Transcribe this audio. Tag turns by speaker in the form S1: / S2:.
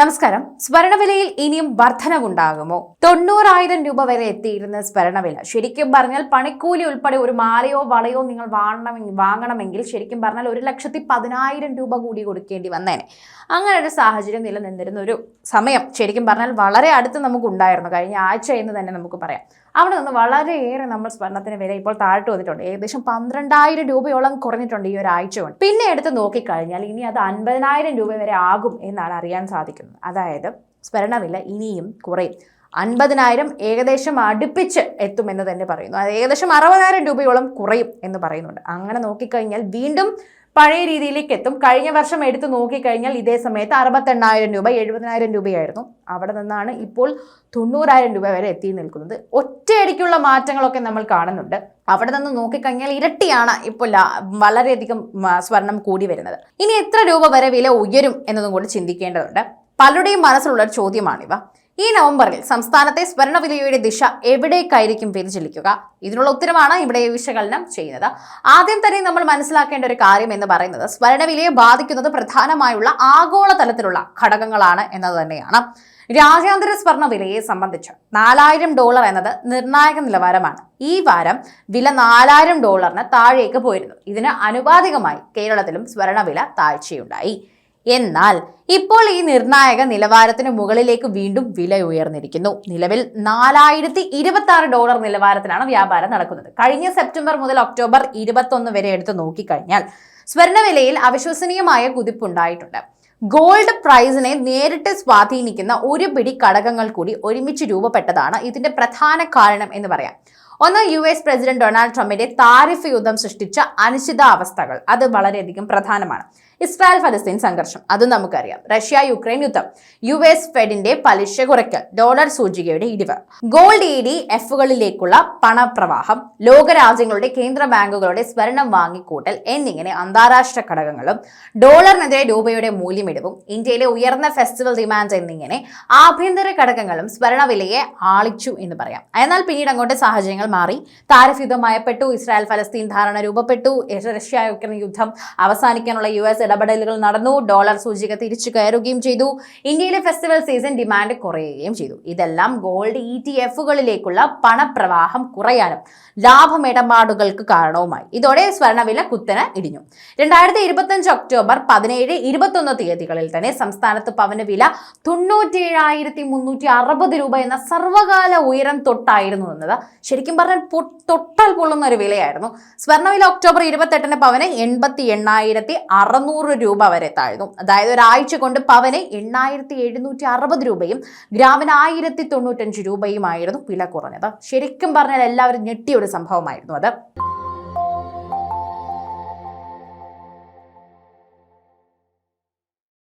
S1: നമസ്കാരം. സ്വർണവിലയിൽ ഇനിയും വർധനവുണ്ടാകുമോ? തൊണ്ണൂറായിരം രൂപ വരെ എത്തിയിരുന്ന സ്വർണവില ശരിക്കും പറഞ്ഞാൽ പണിക്കൂലി ഉൾപ്പെടെ ഒരു മാലയോ വളയോ നിങ്ങൾ വാങ്ങണമെങ്കിൽ വാങ്ങണമെങ്കിൽ ശരിക്കും പറഞ്ഞാൽ ഒരു ലക്ഷത്തി പതിനായിരം രൂപ കൂടി കൊടുക്കേണ്ടി വന്നേനെ. അങ്ങനെ ഒരു സാഹചര്യം നിലനിന്നിരുന്ന ഒരു സമയം ശരിക്കും പറഞ്ഞാൽ വളരെ അടുത്ത് നമുക്ക് ഉണ്ടായിരുന്നു കഴിഞ്ഞ ആഴ്ച എന്ന് തന്നെ നമുക്ക് പറയാം. അവിടെ നിന്ന് വളരെയേറെ നമ്മൾ സ്വർണത്തിന് വില ഇപ്പോൾ താഴ്ത്തു വന്നിട്ടുണ്ട്. ഏകദേശം പന്ത്രണ്ടായിരം രൂപയോളം കുറഞ്ഞിട്ടുണ്ട് ഈ ഒരാഴ്ച കൊണ്ട്. പിന്നെ എടുത്ത് നോക്കിക്കഴിഞ്ഞാൽ ഇനി അത് അൻപതിനായിരം രൂപ വരെ ആകും എന്നാണ് അറിയാൻ സാധിക്കുന്നത്. അതായത് സ്മരണവില ഇനിയും കുറയും. അൻപതിനായിരം ഏകദേശം അടുപ്പിച്ച് എത്തുമെന്ന് തന്നെ പറയുന്നു. അത് ഏകദേശം അറുപതിനായിരം രൂപയോളം കുറയും എന്ന് പറയുന്നുണ്ട്. അങ്ങനെ നോക്കിക്കഴിഞ്ഞാൽ വീണ്ടും പഴയ രീതിയിലേക്ക് എത്തും. കഴിഞ്ഞ വർഷം എടുത്തു നോക്കിക്കഴിഞ്ഞാൽ ഇതേ സമയത്ത് അറുപത്തെണ്ണായിരം രൂപ എഴുപതിനായിരം രൂപയായിരുന്നു. അവിടെ നിന്നാണ് ഇപ്പോൾ തൊണ്ണൂറായിരം രൂപ വരെ എത്തി നിൽക്കുന്നത്. ഒറ്റയടിക്കുള്ള മാറ്റങ്ങളൊക്കെ നമ്മൾ കാണുന്നുണ്ട്. അവിടെ നിന്ന് നോക്കിക്കഴിഞ്ഞാൽ ഇരട്ടിയാണ് ഇപ്പോൾ വളരെയധികം സ്വർണം കൂടി വരുന്നത്. ഇനി എത്ര രൂപ വരെ വില ഉയരും എന്നതും കൂടി ചിന്തിക്കേണ്ടതുണ്ട്. പലരുടെയും മനസ്സിലുള്ള ഒരു ചോദ്യമാണിവ. ഈ നവംബറിൽ സംസ്ഥാനത്തെ സ്വർണവിലയുടെ ദിശ എവിടേക്കായിരിക്കും വ്യതിചലിക്കുക? ഇതിനുള്ള ഉത്തരമാണ് ഇവിടെ വിശകലനം ചെയ്യുന്നത്. ആദ്യം തന്നെ നമ്മൾ മനസ്സിലാക്കേണ്ട ഒരു കാര്യം എന്ന് പറയുന്നത് സ്വർണവിലയെ ബാധിക്കുന്നത് പ്രധാനമായുള്ള ആഗോളതലത്തിലുള്ള ഘടകങ്ങളാണ് എന്നത് തന്നെയാണ്. രാജ്യാന്തര സ്വർണവിലയെ സംബന്ധിച്ച് നാലായിരം ഡോളർ എന്നത് നിർണായക നിലവാരമാണ്. ഈ വാരം വില നാലായിരം ഡോളറിന് താഴേക്ക് പോയിരുന്നു. ഇതിന് അനുപാതികമായി കേരളത്തിലും സ്വർണവില താഴ്ചയുണ്ടായി. എന്നാൽ ഇപ്പോൾ ഈ നിർണായക നിലവാരത്തിന് മുകളിലേക്ക് വീണ്ടും വില ഉയർന്നിരിക്കുന്നു. നിലവിൽ നാലായിരത്തി ഇരുപത്തി ആറ് ഡോളർ നിലവാരത്തിലാണ് വ്യാപാരം നടക്കുന്നത്. കഴിഞ്ഞ സെപ്റ്റംബർ മുതൽ ഒക്ടോബർ ഇരുപത്തൊന്ന് വരെ എടുത്ത് നോക്കിക്കഴിഞ്ഞാൽ സ്വർണവിലയിൽ അവിശ്വസനീയമായ കുതിപ്പുണ്ടായിട്ടുണ്ട്. ഗോൾഡ് പ്രൈസിനെ നേരിട്ട് സ്വാധീനിക്കുന്ന ഒരു പിടി ഘടകങ്ങൾ കൂടി ഒരുമിച്ച് രൂപപ്പെട്ടതാണ് ഇതിന്റെ പ്രധാന കാരണം എന്ന് പറയാം. ഒന്ന് യു എസ് പ്രസിഡന്റ് ഡൊണാൾഡ് ട്രംപിന്റെ താരിഫ് യുദ്ധം സൃഷ്ടിച്ച അനിശ്ചിതാവസ്ഥകൾ. അത് വളരെയധികം പ്രധാനമാണ്. ഇസ്രായേൽ ഫലസ്തീൻ സംഘർഷം. അത് നമുക്കറിയാം. റഷ്യ യുക്രൈൻ യുദ്ധം. യു എസ് ഫെഡിന്റെ പലിശ കുറയ്ക്കൽ ഡോളർ സൂചികയുടെ ഇടിവ്. ഗോൾഡ് ഇ ഡി എഫുകളിലേക്കുള്ള പണപ്രവാഹം ലോകരാജ്യങ്ങളുടെ കേന്ദ്ര ബാങ്കുകളുടെ സ്വർണം വാങ്ങിക്കൂട്ടൽ എന്നിങ്ങനെ അന്താരാഷ്ട്ര ഘടകങ്ങളും ഡോളറിനെതിരെ രൂപയുടെ മൂല്യമിടിവും ഇന്ത്യയിലെ ഉയർന്ന ഫെസ്റ്റിവൽ ഡിമാൻഡ് എന്നിങ്ങനെ ആഭ്യന്തര ഘടകങ്ങളും സ്വർണവിലയെ ആളിച്ചു എന്ന് പറയാം. എന്നാൽ പിന്നീട് അങ്ങോട്ട് സാഹചര്യങ്ങൾ മാറി. താരിഫ് പെട്ടു. ഇസ്രായേൽ ഫലസ്തീൻ ധാരണ രൂപപ്പെട്ടു. റഷ്യ യുക്രൈൻ യുദ്ധം അവസാനിക്കാനുള്ള യു എസ് ഇടപെടലുകൾ നടന്നു. ഡോളർ സൂചിക തിരിച്ചു കയറുകയും ചെയ്തു. ഇന്ത്യയിലെ ഫെസ്റ്റിവൽ സീസൺ ഡിമാൻഡ് കുറയുകയും ചെയ്തു. ഇതെല്ലാം ഗോൾഡ് ഇ ടി എഫുകളിലേക്കുള്ള പണപ്രവാഹം കുറയാനും ലാഭമിടപാടുകൾക്ക് കാരണവുമായി. ഇതോടെ സ്വർണവില കുത്തനെ ഇടിഞ്ഞു. രണ്ടായിരത്തി ഇരുപത്തഞ്ച് ഒക്ടോബർ പതിനേഴ് ഇരുപത്തൊന്ന് തീയതികളിൽ തന്നെ സംസ്ഥാനത്ത് പവന് വില തൊണ്ണൂറ്റേഴായിരത്തി മുന്നൂറ്റി അറുപത് രൂപ എന്ന സർവകാല ഉയരം തൊട്ടായിരുന്നു എന്നത്. ശരിക്കും പറഞ്ഞാൽ തൊട്ടാൽ പൊള്ളുന്ന ഒരു വിലയായിരുന്നു. സ്വർണവില ഒക്ടോബർ ഇരുപത്തെട്ടിന് പവന് എൺപത്തി എണ്ണായിരത്തി അറുന്നൂറ് രൂപ വരെ താഴ്ന്നു. അതായത് ഒരാഴ്ച കൊണ്ട് പവന് എണ്ണായിരത്തി എഴുന്നൂറ്റി അറുപത് രൂപയും ഗ്രാമിന് ആയിരത്തി തൊണ്ണൂറ്റഞ്ച് രൂപയുമായിരുന്നു വില കുറഞ്ഞത്. ശരിക്കും പറഞ്ഞാൽ എല്ലാവരും ഞെട്ടിയ ഒരു സംഭവമായിരുന്നു അത്.